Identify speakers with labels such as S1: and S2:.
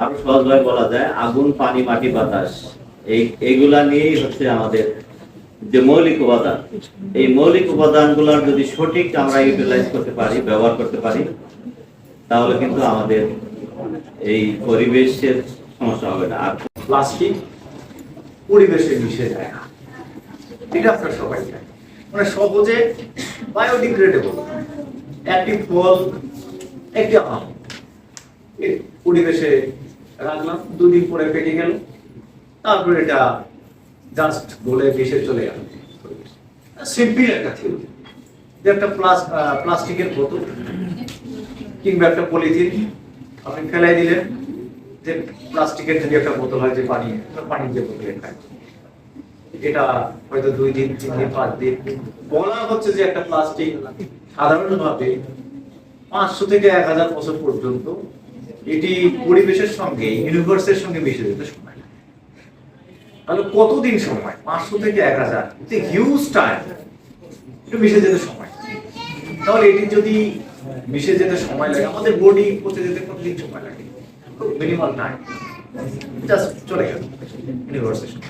S1: আরও সহজভাবে বলা যায়, আগুন, পানি, মাটি, বাতাস। এই এইগুলা নিয়েই হচ্ছে আমাদের যে মৌলিক উপাদান। এই মৌলিক উপাদানগুলোর যদি সঠিক আমরা ইউটিলাইজ করতে পারি, ব্যবহার করতে পারি, তাহলে কিন্তু আমাদের এই পরিবেশের সমস্যা হবে না। আর
S2: প্লাস্টিক পরিবেশে মিশে যায় না। এটা আপনারা সবাই মানে সহজে বায়োডিগ্রেডেবল একটি ফল, একটি আম পরিবেশে রাখলাম দুদিন পরে পেকে গেল। তারপরে এটা জাস্ট গলে ভেসে চলে গেল। সিম্পল একটা থিওরি যে একটা প্লাস প্লাস্টিকের বোতল কিংবা একটা পলিথিন আপনি ফেলাই দিলেন, যে প্লাস্টিকের যদি একটা বোতল হয় যে পানি পানির যে বোতলে খায়। এটা হয়তো দুই দিন, তিন দিন, পাঁচ দিন। বলা হচ্ছে যে একটা প্লাস্টিক সাধারণভাবে পাঁচশো থেকে এক হাজার বছর পর্যন্ত এটি পরিবেশের সঙ্গে ইউনিভার্সের সঙ্গে মিশে যেতে সময় লাগে। তাহলে কতদিন সময়? পাঁচশো থেকে এক হাজার। হিউজ টাইম একটু মিশে যেতে সময়। তাহলে এটি যদি মিশে যেতে সময় লাগে, আমাদের বডি পচে যেতে কতদিন সময় লাগে? মিনিমাম টাইম জাস্ট চলে গেল ইউনিভার্সের সঙ্গে।